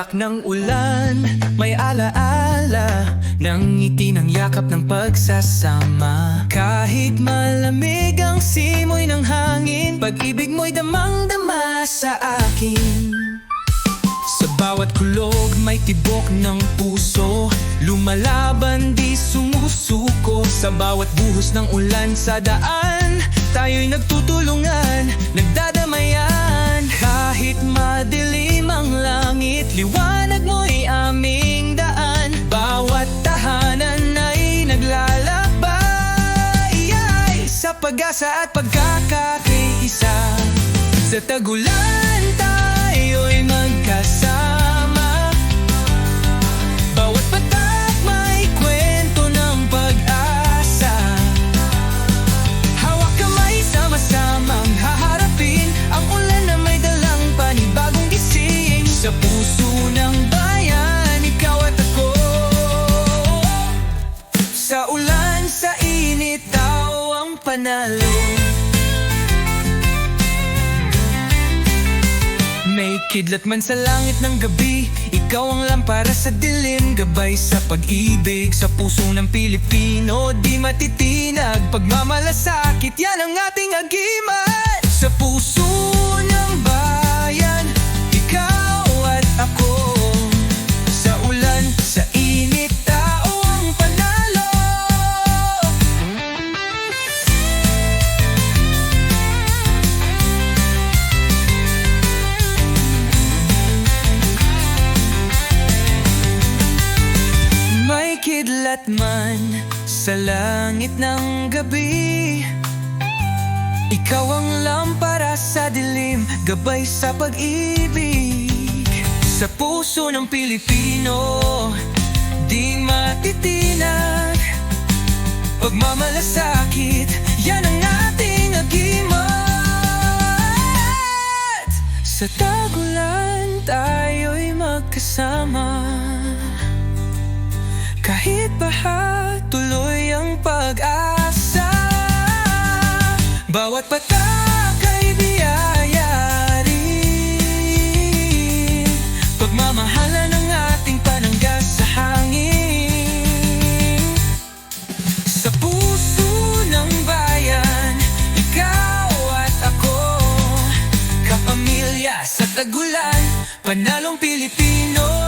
Patak ng ulan, may alaala. Ng ngiti ng yakap ng pagsasama. Kahit malamig ang simoy ng hangin Pag-ibig mo'y damang-dama sa akin. Sa bawat kulog may tibok ng puso. Lumalaban di sumusuko. Sa bawat buhos ng ulan sa daan Tayo'y nagtutulungan, nagdadamayan Liwanag mo'y aming daan. Bawat tahanan ay naglalakbay. Ay, Sa pag-asa at pagkakakiisa. Sa tagulan tayo'y magkasama panalo. May kidlat man sa langit ng gabi Ikaw ang lampara sa dilim Gabay sa pag-ibig. Sa puso ng Pilipino Di matitinag. Pagmamalasakit Yan ang ating agiman May kidlat man sa langit ng gabi. Ikaw ang lampara sa dilim, gabay sa pag-ibig. Sa puso ng Pilipino, di matitinag Pagmamalasakit, yan ang ating agimat. Sa tagulan, tayo'y magkasama baha, tuloy ang pag-asa. Bawat patak ay biyaya rin Pagmamahala ng ating pananggas sa hangin. Sa puso ng bayan, ikaw at ako. Kapamilya sa tagulan, panalong Pilipino